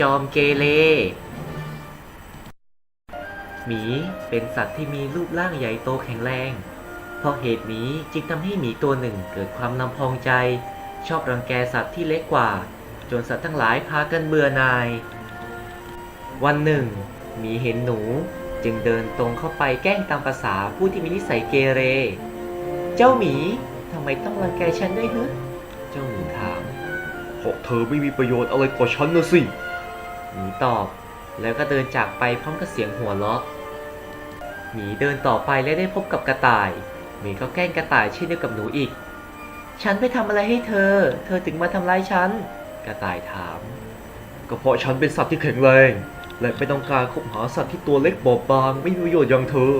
จอมเกเรหมีเป็นสัตว์ที่มีรูปร่างใหญ่โตแข็งแรง เพราะเหตุนี้จึงทำให้หมีตัวหนึ่งเกิดความนำพองใจ ชอบรังแกสัตว์ที่เล็กกว่า จนสัตว์ทั้งหลายพากันเบื่อหน่าย วันหนึ่งหมีเห็นหนูจึงเดินตรงเข้าไปแกล้งตามภาษาผู้ที่มีนิสัยเกเร เจ้าหมีทำไมต้องรังแกฉันด้วยฮึเจ้าหมูถามเพราะเธอไม่มีประโยชน์อะไรกว่าฉันนะสิ หมีตอบ แล้วก็เดินจากไปพร้อมกับเสียงหัวเราะหมีเดินต่อไปและได้พบกับกระต่ายหมีก็แกล้งกระต่ายเช่นเดียวกับหนูอีก ฉันไปทำอะไรให้เธอ เธอถึงมาทำร้ายฉัน กระต่ายถาม ก็เพราะฉันเป็นสัตว์ที่แข็งแรง และไม่ต้องการคบหาสัตว์ที่ตัวเล็กบอบบางไม่มีประโยชน์อย่างเธอ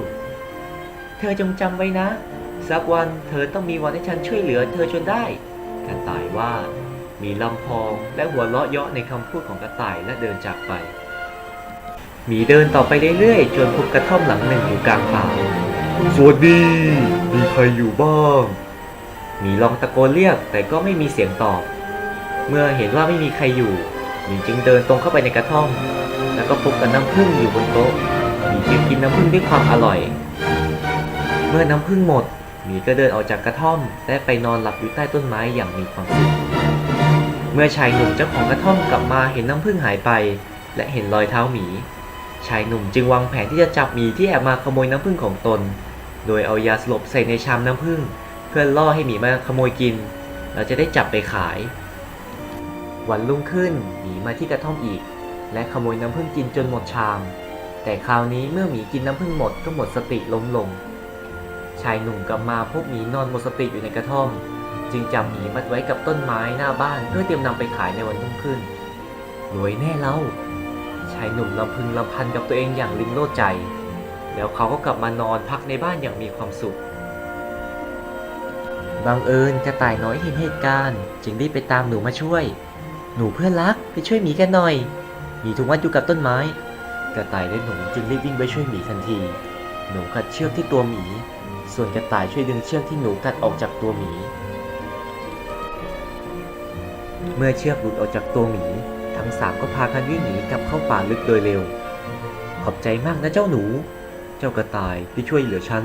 เธอจงจำไว้นะ สักวันเธอต้องมีวันให้ฉันช่วยเหลือ เธอจนได้ กระต่ายว่า มีลำพองและหัวเราะเยาะในคำพูดของกระต่ายและเดินจากไป หมีเดินต่อไปเรื่อยๆ จนพบกระท่อมหลังหนึ่งอยู่กลางป่า สวัสดี มีใครอยู่บ้าง หมีลองตะโกนเรียกแต่ก็ไม่มีเสียงตอบ เมื่อเห็นว่าไม่มีใครอยู่ หมีจึงเดินตรงเข้าไปในกระท่อม แล้วก็พบกับน้ำผึ้งอยู่บนโต๊ะ หมีจึงกินน้ำผึ้งด้วยความอร่อย เมื่อน้ำผึ้งหมด หมีก็เดินออกจากกระท่อม และไปนอนหลับอยู่ใต้ต้นไม้อย่างมีความสุข เมื่อชายหนุ่มเจ้าของกระท่อมกลับมาเห็นน้ำผึ้งหายไป และเห็นรอยเท้าหมี ชายหนุ่มจึงวางแผนที่จะจับหมีที่แอบมาขโมยน้ำผึ้งของตน โดยเอายาสลบใส่ในชามน้ำผึ้งเพื่อล่อให้หมีมาขโมยกิน เราจะได้จับไปขาย วันรุ่งขึ้นหมีมาที่กระท่อมอีก และขโมยน้ำผึ้งกินจนหมดชาม แต่คราวนี้เมื่อหมีกินน้ำผึ้งหมดก็หมดสติล้มลง ชายหนุ่มกลับมาพบหมีนอนหมดสติอยู่ในกระท่อม จึงจับหมีมัดไว้กับต้นไม้หน้าบ้านเพื่อเตรียมนำไปขายในวันรุ่งขึ้น รวยแน่เล่าชายหนุ่มลำพึงลำพันกับตัวเองอย่างลิ้นโลดใจ แล้วเขาก็กลับมานอนพักในบ้านอย่างมีความสุข บังเอิญกระต่ายน้อยเห็นเหตุการณ์ จึงรีบไปตามหนูมาช่วย หนูเพื่อนรักไปช่วยหมีกันหน่อย หมีถูกมัดอยู่กับต้นไม้ กระต่ายและหนูจึงรีบวิ่งไปช่วยหมีทันที หนูกัดเชือกที่ตัวหมี ส่วนกระต่ายช่วยดึงเชือกที่หนูกัดออกจากตัวหมี เมื่อเชือกหลุดออกจากตัวหมี ทั้งสามก็พากันวิ่งหนีกลับเข้าป่าลึกโดยเร็ว ขอบใจมากนะเจ้าหนู เจ้ากระต่ายที่ช่วยเหลือฉัน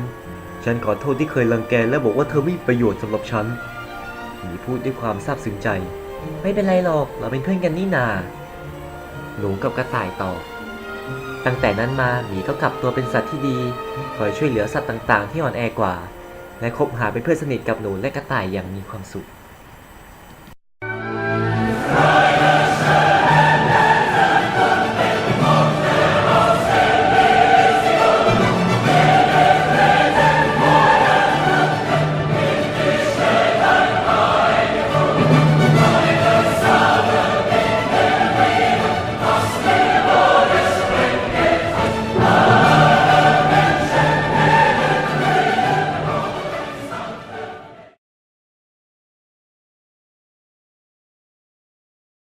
ฉันขอโทษที่เคยรังแกและบอกว่าเธอไม่มีประโยชน์สำหรับฉันหมีพูดด้วยความซาบซึ้งใจ ไม่เป็นไรหรอกเราเป็นเพื่อนกันนี่นา หนูกับกระต่ายตอบตั้งแต่นั้นมาหมีก็กลับตัวเป็นสัตว์ที่ดีคอยช่วยเหลือสัตว์ต่างๆ ที่อ่อนแอกว่า และคบหาเป็นเพื่อนสนิทกับหนูและกระต่ายอย่างมีความสุข